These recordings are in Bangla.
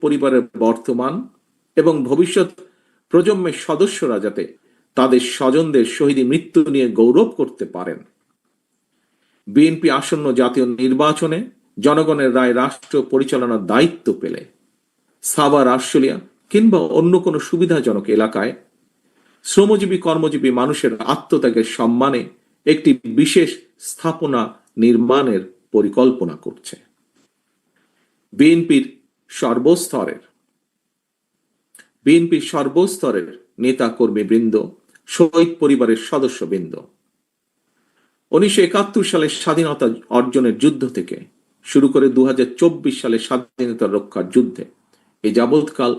পরিবারের বর্তমান এবং ভবিষ্যৎ প্রজন্মের সদস্যরা যাতে তাদের স্বজনদের শহীদী মৃত্যু নিয়ে গৌরব করতে পারেন। বিএনপি আসন্ন জাতীয় নির্বাচনে জনগণের রায় রাষ্ট্র পরিচালনার দায়িত্ব পেলে। সাভার, আশুলিয়া কিংবা অন্য কোনো সুবিধাজনক এলাকায় শ্রমজীবী, কর্মজীবী মানুষের আত্মত্যাগের সম্মানে একটি বিশেষ স্থাপনা নির্মাণের পরিকল্পনা করছে। বিএনপির সর্বস্তরের। বিএনপির সর্বস্তরের নেতা কর্মী বৃন্দ শহীদ পরিবারের সদস্যবৃন্দ। উনিশশো একাত্তর সালের স্বাধীনতা অর্জনের যুদ্ধ থেকে শুরু করে দু সালের স্বাধীনতা রক্ষার যুদ্ধে এ যাবৎকাল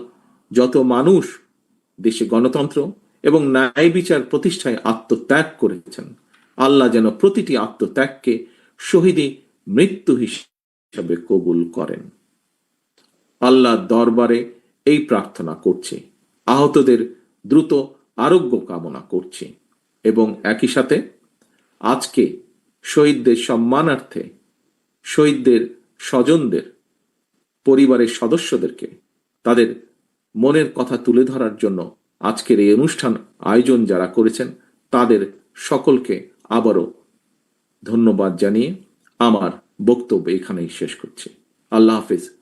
যত মানুষ দেশে গণতন্ত্র এবং ন্যায় বিচার প্রতিষ্ঠায় আত্মত্যাগ করেছেন, আল্লাহ যেন প্রতিটি আত্মত্যাগকে শহীদী মৃত্যু হিসেবে কবুল করেন। আল্লাহ দরবারে এই প্রার্থনা করছি। আহতদের দ্রুত আরোগ্য কামনা করছি এবং একই সাথে আজকে শহীদদের সম্মানার্থে শহীদদের স্বজনদের, পরিবারের সদস্যদেরকে তাদের মনের কথা তুলে ধরার জন্য আজকের এই অনুষ্ঠান আয়োজন যারা করেছেন, তাদের সকলকে আবারও ধন্যবাদ জানিয়ে আমার বক্তব্য এখানেই শেষ করছি। আল্লাহ হাফিজ।